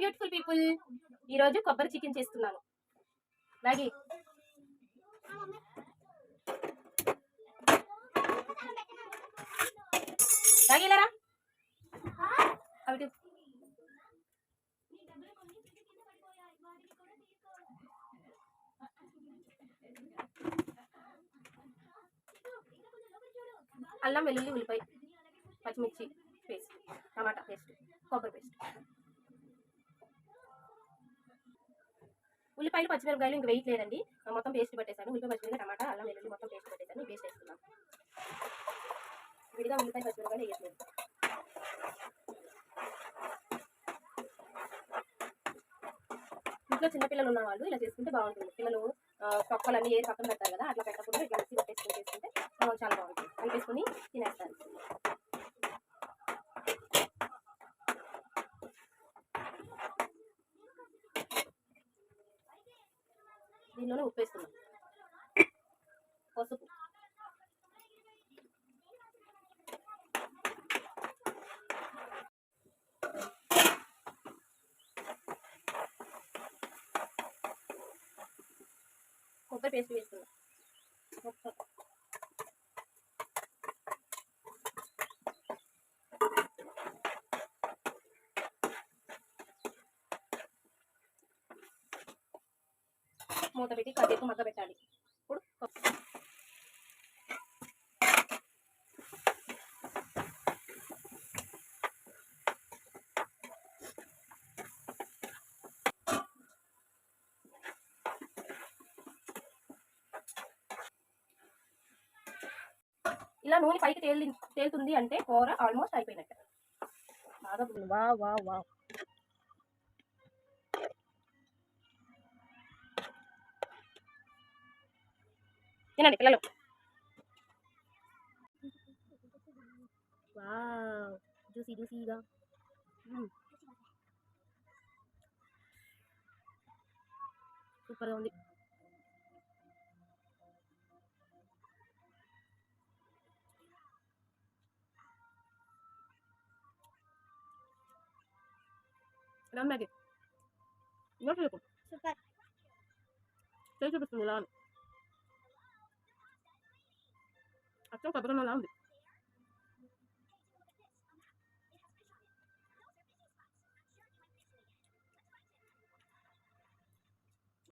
Beautiful people ఈరోజు కొబ్బరి chicken చేస్తున్నాను. మ్యాగీ మ్యాగీ లేరా అవి అల్లం వెల్లుల్లి ఉల్లిపాయ పచ్చిమిర్చి పేస్ట్ టమాటా పేస్ట్ కొబ్బరి పేస్ట్ ఉల్లిపాయలు పచ్చిమిరపకాయలు ఇంక వెయిట్ లేదండి మొత్తం పేస్ట్ పెట్టేశాను. ఉల్లిపాయ పచ్చిమిరపకాయ టమాటా అల్లం వెల్లుల్లి మొత్తం పేస్ట్ పెట్టేశాను. పేస్ట్ వేసుకున్నాను విడిగా ఉల్లిపాయ పచ్చిమిరపకాయలు వేయట్లేదు. ఇంట్లో చిన్నపిల్లలు ఉన్న వాళ్ళు ఇలా చేసుకుంటే బాగుంటుంది. పిల్లలు ఆ, అన్ని ఏ పక్కన పెడతారు కదా అట్లా పెట్టకుండా ఇట్లా మిక్సీ పట్టేసుకుని చేసుకుంటే చాలా బాగుంటుంది. కలిపేసుకొని తినేస్తాను దీనిలోనే ఉప్పు వేస్తున్నాం పసుపు. కొబ్బరి పేస్ట్ వేస్తున్నాం మూత పెట్టి కాసేపు మగ్గ పెట్టాలి ఇప్పుడు ఇలా నూనె పైకి తేలి తేలుతుంది అంటే కూర ఆల్మోస్ట్ అయిపోయినట్టు. బాగా వా వా వా. తినండి పిల్లలు వావ్ జ్యూసీ జ్యూసీగా సూపర్గా ఉంది ఎలా మ్యాగీ ఇంకా చెప్పు సూపర్ చేసి చూపిస్తుంది ఇలా అని Até o cabelo não é lambe.